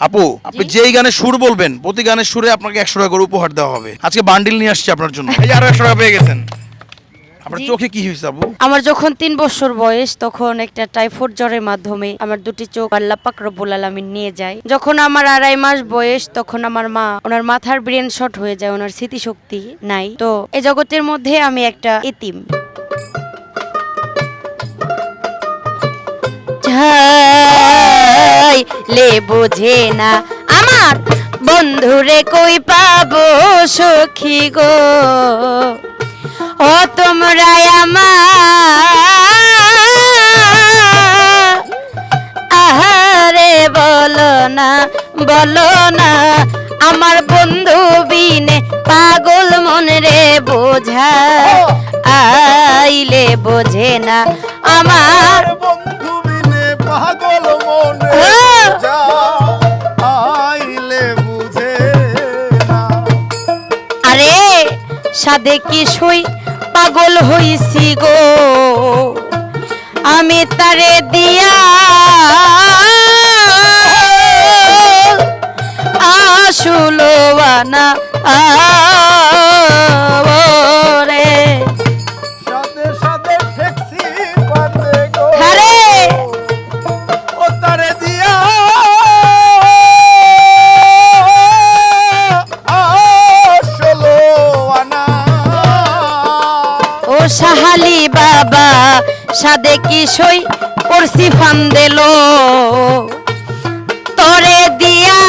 আপু আপনি যেই গানে সুর বলবেন প্রতি গানের সুরে আপনাকে একশো টাকা করে উপহার দেওয়া হবে। আজকে বান্ডিল নিয়ে আসছি আপনার জন্য। এই যে আরও একশো টাকা পেয়ে গেছেন। আপনার চোখে কি হয়েছে আপু? আমার যখন তিন বছর বয়স তখন একটা টাইফয়েড জ্বরের মাধ্যমে আমার দুটি চোখ আল্লাহ পাক রব্বুল আলামিন নিয়ে যায়। যখন আমার আড়াই মাস বয়স তখন আমার মা ওনার মাথার ব্রেন শট হয়ে যায় ওনার স্মৃতিশক্তি নাই। তো এই জগতের মধ্যে আমি একটা এতিম। লে বোঝে না। আমার বন্ধুরে কই পাবো সখী গো? ও তোমরা আমার। আহারে বলো না বলো না আমার বন্ধু বিনে পাগল মন রে বোঝা আইলে বোঝে না আমার বন্ধু বিনে পাগল মনে যা আইলে বুঝে আরে সাদে কি সই পাগল হইছি গো? আমি তারে দিয়া আসুলো আনা রে সাদে কি সই করছি ফান্দেল? তরে দিয়া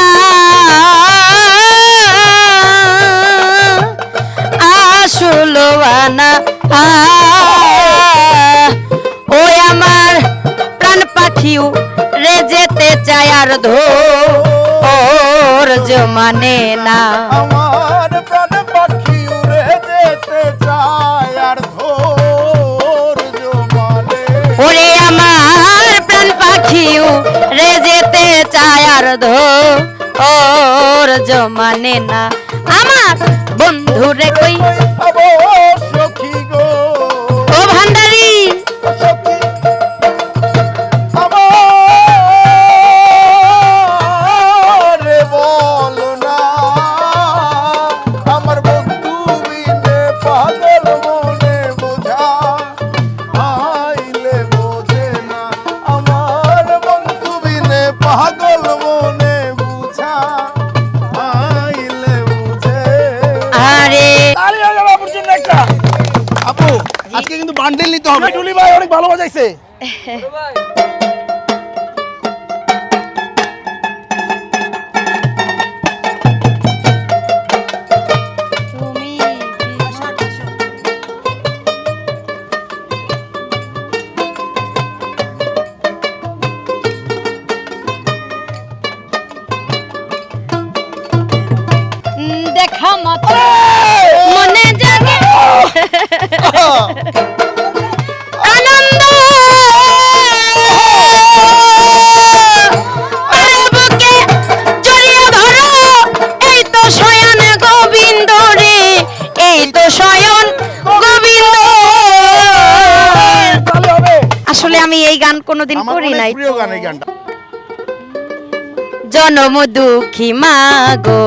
আসলো আনা। ওই আমার প্রাণ পাখিও রে যেতে চায় আর ধো ওর জমানে না। চায় আর ধো ওর জমানে না। আমার বন্ধুরে কই? আজকে কিন্তু বান্ডিল নিতে হবে। টুলি ভাই অনেক ভালো বাজাইছে। দেখা মাত্র। মনে আসলে আমি এই গান কোনোদিন করি নাই প্রিয় তো। গান এই গানটা জনম দুঃখী মা গো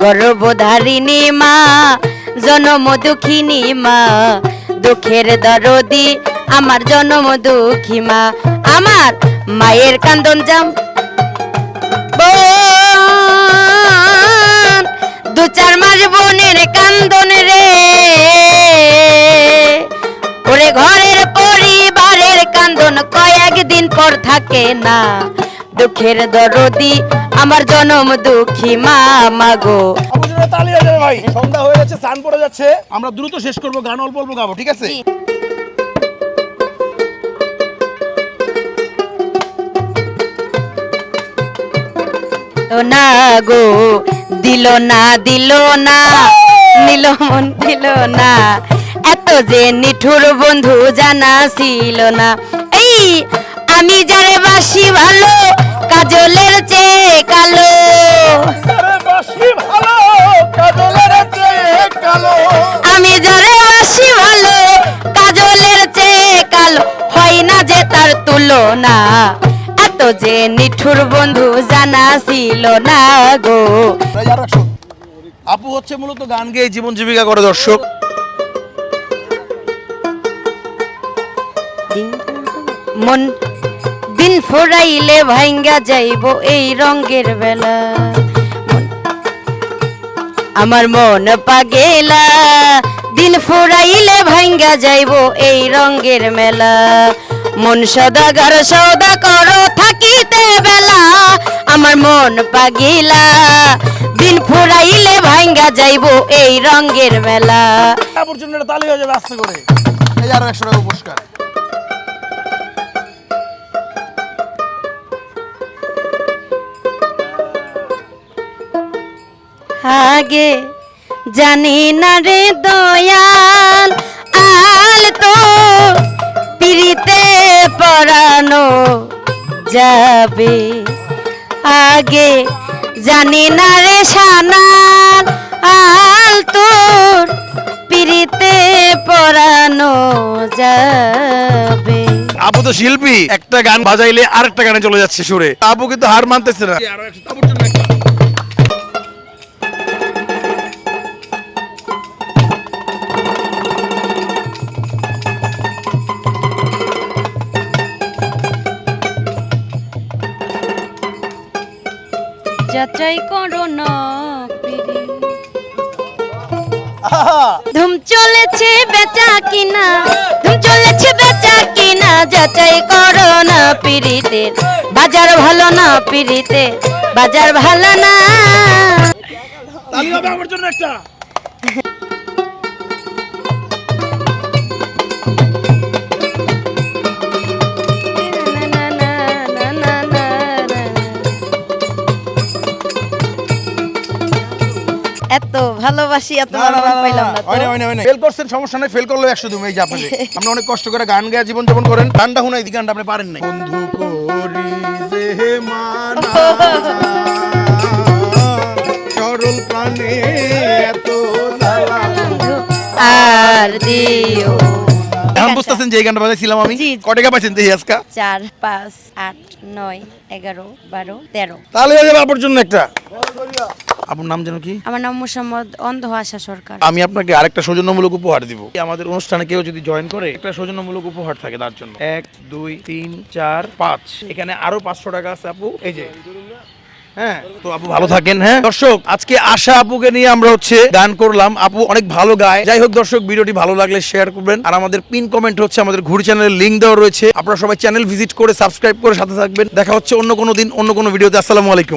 গর্ভধারিণী মা জনম দুঃখিনী মা, দুঃখের দরদি আমার জনম দুঃখী মা, আমার মায়ের কান্দন জাম। দু চার মাস বোনের কান্দন রে, ওরে ঘরের পরিবারের কান্দন কয়েকদিন পর থাকে না। দুঃখের দরদি আমার জনম দুঃখী মা মাগো তালি হয়ে যাবে ভাই। সন্ধ্যা হয়ে যাচ্ছে স্নান পড়ে যাচ্ছে। আমরা দ্রুত শেষ করব গান অল্প অল্প গাবো ঠিক আছে? না গো দিল না দিল না নিল মন দিল না। এত যে নিঠুর বন্ধু জানা ছিল না। এই আমি যারে বাসি ভালো কাজলের চেয়ে কালো। যে নিঠুর বন্ধু জানা ছিল না গো। আপু হচ্ছে মূলত গান গেয়ে জীবন জীবিকা করে দর্শক। মন দিন ফুরাইলে ভাঙ্গা যাইব এই রঙের বেলা। আমার মন পাগেলা দিন ফুরাইলে ভাঙ্গা যাইব এই রঙের মেলা। মন সদাগর সৌদা করো থাকিতে বেলা আমার মন পাগিলা। দিন ফুরাইলে ভাঙ্গা যাইব এই রঙের মেলা। আপুর তালি হয়ে যাবে আস্তে করে। এই আরও একশো টাকা পুরস্কার আগে জানি না রে দয়াল আল তো পিড়িতে পড়ানো যাবে। আগে জানি না রে সানাল আল তোর পিড়িতে পড়ানো যাবে। আপু তো শিল্পী একটা গান বাজাইলে আরেকটা গানে চলে যাচ্ছে সুরে। আপু কিন্তু হার মানতেছে না। যাচাই করো না ধুম চলেছে বেচা কিনা ধুম চলেছে বেচা কিনা যাচাই করো না পিড়িতে। বাজার ভালো না পিড়িতে। বাজার ভালো না। তালি হবে আমার জন্য একটা। ভালোবাসি এত পাইলাম না ফেল করছেন সমস্যা নাই ফেল তুমি এই যে আপনাদের আপনি অনেক কষ্ট করে গান গায়ে জীবন যাপন করেন গানটা শুনে এই গানটা আপনি পারেন নাই। বন্ধু করি যে মানা সরল প্রাণে এত জ্বালা। আর দিও। এখন বুঝতেছেন যে এই গানটা বাজাইছিলাম আমি। জি। ক টাকা পাইছেন দেখি আজকা? চার পাঁচ আট নয় এগারো বারো তেরো। তাহলে হয়ে যাবে আপনার জন্য একটা। আপনার নাম যেন কি? আমার নাম মোসাম্মদ অন্ধ আশা সরকার। আমি আপনাকে আরেকটা সৌজন্যমূলক উপহার দিব। আমাদের অনুষ্ঠানে কেউ যদি জয়েন করে একটা সৌজন্যমূলক উপহার থাকে তার জন্য। এক দুই তিন চার পাঁচ। এখানে আরও পাঁচশো টাকা আছে আপু। এই যে। হ্যাঁ তো আপু ভালো থাকেন হ্যাঁ? দর্শক আজকে আশা আপুকে নিয়ে আমরা হচ্ছে গান করলাম। আপু অনেক ভালো গায়। যাই হোক দর্শক ভিডিওটি ভালো লাগলে শেয়ার করবেন। আর আমাদের পিন কমেন্ট হচ্ছে আমাদের ঘুরি চ্যানেলের লিঙ্ক দেওয়া রয়েছে। আপনারা সবাই চ্যানেল ভিজিট করে সাবস্ক্রাইব করে সাথে থাকবেন। দেখা হচ্ছে অন্য কোনো দিন অন্য কোনো ভিডিওতে আসসালামু আলাইকুম।